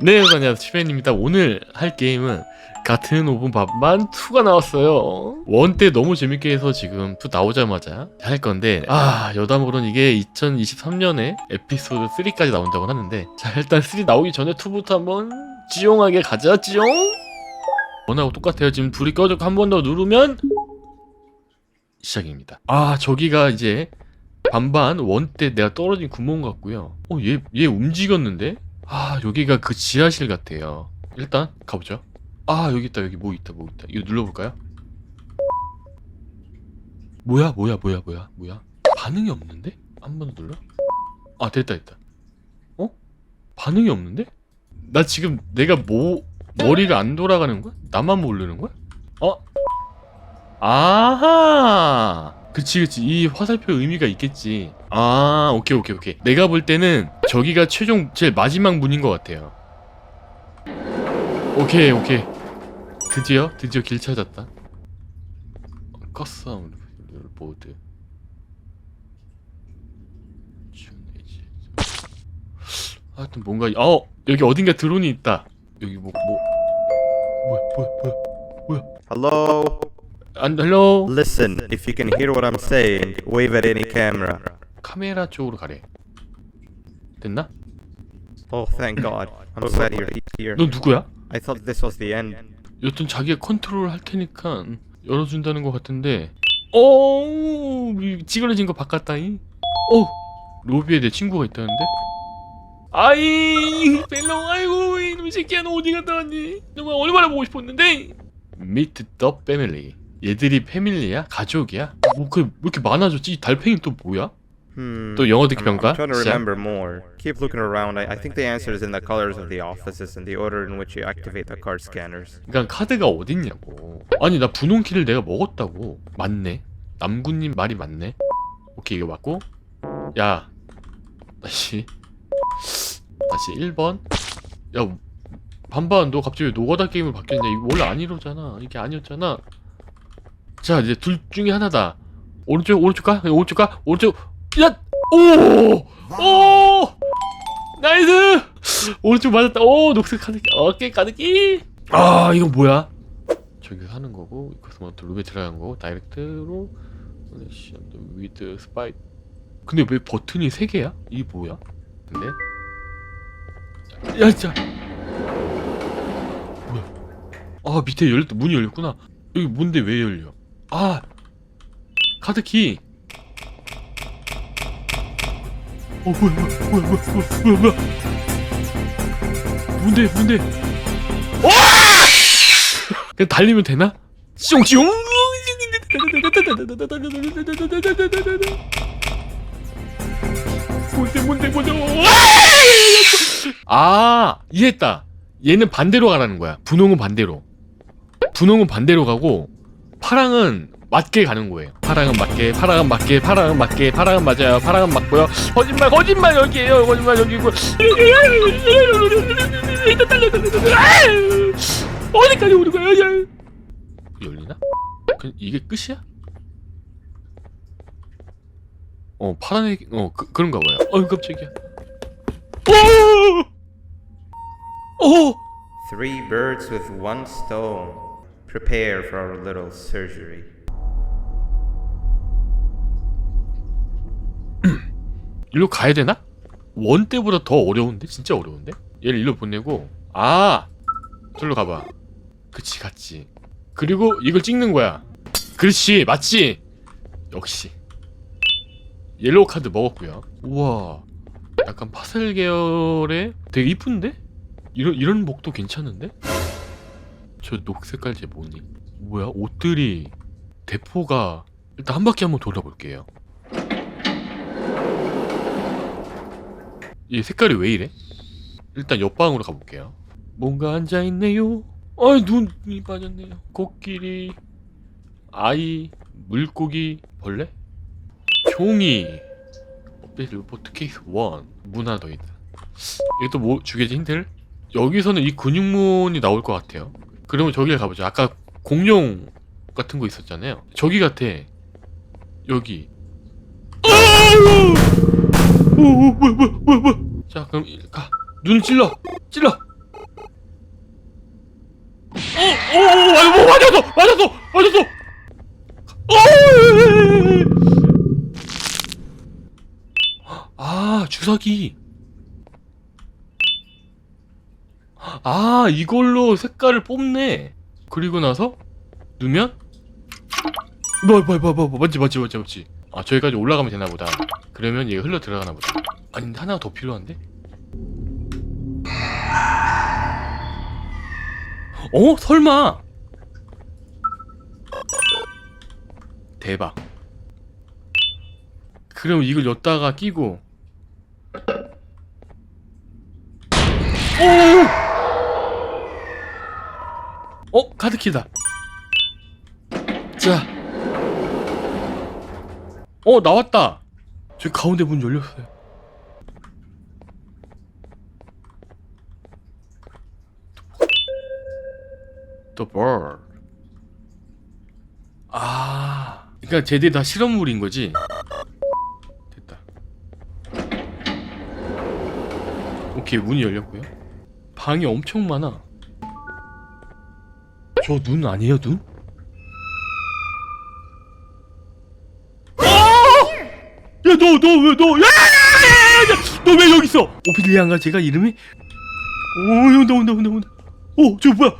네, 안녕하세요. 치맨입니다. 오늘 할 게임은 같은 5분 밥만 2가 나왔어요. 원 때 너무 재밌게 해서 지금 2 나오자마자 할 건데 아 여담으로는 이게 2023년에 에피소드 3까지 나온다고 하는데 자 일단 3 나오기 전에 2부터 한번 찌용하게 가자 찌용 원하고 똑같아요. 지금 불이 꺼졌고 한 번 더 누르면 시작입니다. 아 저기가 이제 반반 원때 내가 떨어진 구멍 같고요. 어얘얘 얘 움직였는데? 아 여기가 그 지하실 같아요 일단 가보죠 아 여기 있다 여기 뭐 있다 뭐 있다 이거 눌러볼까요? 뭐야 뭐야 뭐야 뭐야 뭐야 반응이 없는데? 한 번 더 눌러? 아 됐다 됐다 어? 반응이 없는데? 나 지금 내가 뭐 머리가 안 돌아가는 거야? 나만 모르는 거야? 어? 아하 그치 그치. 이 화살표 의미가 있겠지. 아 오케이 오케이 오케이. 내가 볼 때는 저기가 최종 제일 마지막 문인 것 같아요. 오케이 오케이. 드디어 드디어 길 찾았다. 껐어 보드. 하여튼 뭔가 어 여기 어딘가 드론이 있다. 여기 뭐 뭐. 뭐야 뭐야 뭐야? 안 헬로 Listen, if you can hear what I'm saying, wave at any camera. 카메라 쪽으로 가래 됐나? Oh, thank God. I'm glad you're here. 너 누구야? I thought this was the end. 여튼 자기가 컨트롤 할 테니까 열어준다는 것 같은데 어 찌그러진 거 바꿨다이 어 로비에 내 친구가 있다는데 아이 벨로 아이고 이놈 새끼야 너 어디 갔다 왔니 정말 얼마나 보고 싶었는데 Meet the family 얘들이 패밀리야? 가족이야? 뭐그왜 이렇게 많아졌지? 이 달팽이 또 뭐야? Hmm. 또 영어 듣기 I'm, I'm 평가? trying to 시작. remember more. Keep looking around. I, I think the answer is in the colors of the offices and the order in which you activate the card scanners. 그러니까 카드가 어딨냐고 아니 나 분홍키를 내가 먹었다고 맞네 남군님 말이 맞네 오케이 이거 맞고 야 다시 다시 1번 야 반반 너 갑자기 왜 노가다 게임을 바뀌었냐 이거 원래 안 이러잖아 이게 아니었잖아 자 이제 둘 중에 하나다. 오른쪽 오른쪽 가? 오른쪽 가? 오른쪽 야 오 오! 나이스! 오른쪽 맞았다. 오 녹색 카드키 어깨 카드키 아 이건 뭐야? 저기 하는 거고 이코스먼트 룸에 들어간 거고 다이렉트로. 위드 스파이 근데 왜 버튼이 세 개야? 이게 뭐야? 근데? 야 진짜. 뭐야? 아 밑에 열렸다. 문이 열렸구나. 여기 뭔데 왜 열려 아 카드키. 어 뭐야 뭐야 뭐야 뭐야 뭐야 뭔데 뭔데? 그냥 달리면 되나? 쫑쫑 뭔데 뭔데 뭔데? 아 이해했다. 얘는 반대로 가라는 거야. 분홍은 반대로. 분홍은 반대로 가고 파랑은 맞게 가는 거예요 파랑은 맞게 파랑은 맞게 파랑은 맞게 파랑은 맞아요 파랑은 맞고요 거짓말 거짓말 여기에요 거짓말 여기고 어디까지 오는 거야 야. 열리나? 그, 이게 끝이야? 어 파란 애, 어 그, 그런가 봐요 어이 깜짝이야 오! 오! Three birds with one stone. Prepare for our little surgery. 일로 가야 되나? 원 때보다 더 어려운데? 진짜 어려운데? 얘를 일로 보내고 아! 저로 가봐 그치 갔지 그리고 이걸 찍는 거야 그렇지 맞지? 역시 옐로우 카드 먹었고요 우와 약간 파슬 계열의 되게 이쁜데? 이런 이런 목도 괜찮은데? 저 녹색깔 쟤 뭐니? 뭐야 옷들이 대포가 일단 한 바퀴 한번 돌아볼게요 이 색깔이 왜 이래? 일단 옆방으로 가볼게요. 뭔가 앉아있네요. 아이 눈이 빠졌네요. 코끼리, 아이, 물고기, 벌레, 종이, 업데이트 리포트 케이스 1. 문 하나 더 있다. 또뭐 주겠지 힌트를? 여기서는 이 근육문이 나올 것 같아요. 그러면 저기를 가보죠. 아까 공룡 같은 거 있었잖아요. 저기 같아. 여기. 오, 오, 뭐야, 뭐야, 뭐야, 자, 그럼 가. 눈 찔러, 찔러. 어, 오, 오, 아유, 뭐 맞았어, 맞았어, 맞았어. 오. 아, 주사기. 아, 이걸로 색깔을 뽑네. 그리고 나서 누면 뭐, 뭐, 뭐, 뭐, 뭐, 맞지, 맞지, 맞지, 맞지. 아, 저기까지 올라가면 되나 보다. 그러면 얘가 흘러 들어가나 보다. 아니, 하나가 더 필요한데? 어? 설마? 대박. 그럼 이걸 엿다가 끼고. 오! 어? 카드키다. 자. 어, 나왔다. 저기 가운데 문 열렸어요. The bird. 아, 그러니까 쟤들 다 실험물인 거지. 됐다. 오케이 문이 열렸고요. 방이 엄청 많아. 저 눈 아니에요 눈? 야너 너 왜 너 야! 너 왜 여기 있어? 오피리안가 제가 이름이? 오 온다 온다 온다 온다. 오저 뭐야?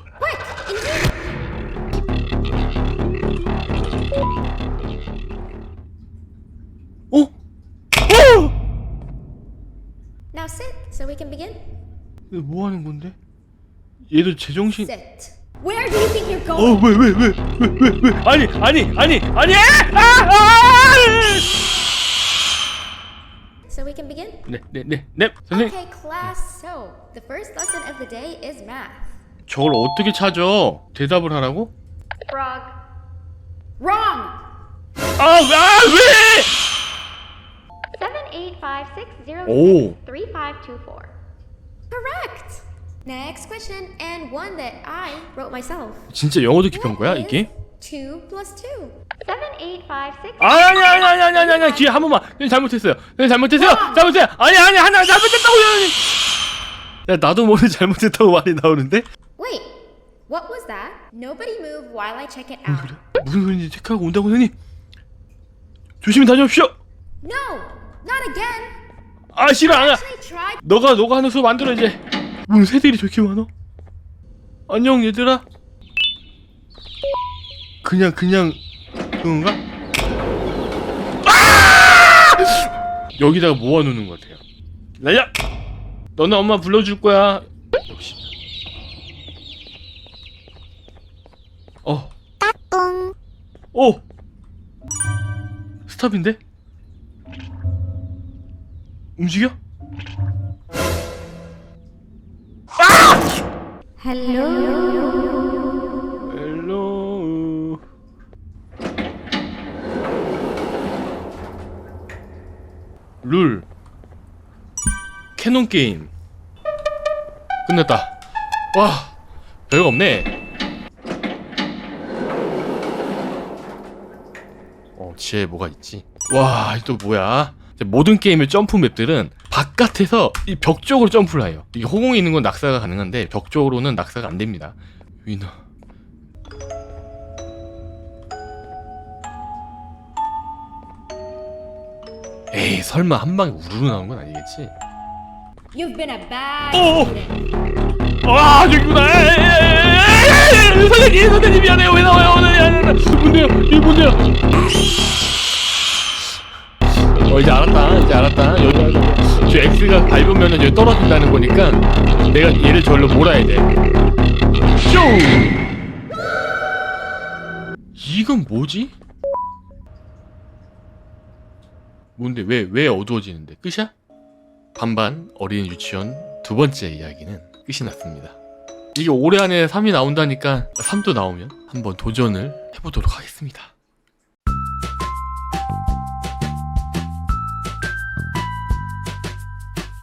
어? 어? Now sit so we can begin. 이거 뭐 하는 건데? 얘도 제정신 Sit. Where do you think you're 어 going? 왜 왜 왜 왜 왜 왜 아니 아니 아니 아니 아! 아! So we can begin? 네네네네 선생님 Okay, class. So, the first lesson of the day is math. 저걸 어떻게 찾아? 대답을 하라고? Frog. Wrong! 아, 아 왜? 78560 오 3524. Correct! Next question, and one that I wrote myself. 진짜 영어 듣기 편 거야 이게? 2 plus 2. 78560 아니 아니 아니 아니 아니 아니 아니 기회 한 번만 선생님 잘못했어요 선생님 잘못했어요 잘못했어요 아니 아니 하나 잘못했다고요 야 나도 모르게 잘못했다고 말이 나오는데 Wait, what was that? Nobody move while I check it out. 무슨 소리인지 체크하고 온다고 선생님 조심히 다녀오십시오 No, not again. 아 싫어 안 와. 너가 너가 하는 수업 만들어 이제 무슨 새들이 저렇게 많아? 안녕 얘들아. 그냥 그냥 그건가? 아! 여기다가 모아놓는 것 같아요. 나야 너는 엄마 불러줄 거야. 역시. 어. 오! 스탑인데? 움직여 헬로 룰. 캐논 게임. 끝났다. 와 별거 없네. 어 지하에 뭐가 있지? 와 또 뭐야? 모든 게임의 점프 맵들은 바깥에서 이 벽 쪽으로 점프를 해요. 이게 호공에 있는 건 낙사가 가능한데 벽 쪽으로는 낙사가 안 됩니다. 위너. 에이 설마 한 방에 우르르 나온 건 아니겠지? You've been a bad Oh. student. 아 저기구나. 에이, 선생님 선생님 미안해요. 왜 나와요 선생님 뭔데요 이게 뭔데요 어 이제 알았다 이제 알았다 여기 저 X가 밟으면 여기 떨어진다는 거니까 내가 얘를 저기로 몰아야 돼 쇼! 이건 뭐지? 뭔데 왜 왜 어두워지는데 끝이야? 반반 어린이 유치원 두 번째 이야기는 끝이 났습니다. 이게 올해 안에 3이 나온다니까 3도 나오면 한번 도전을 해보도록 하겠습니다.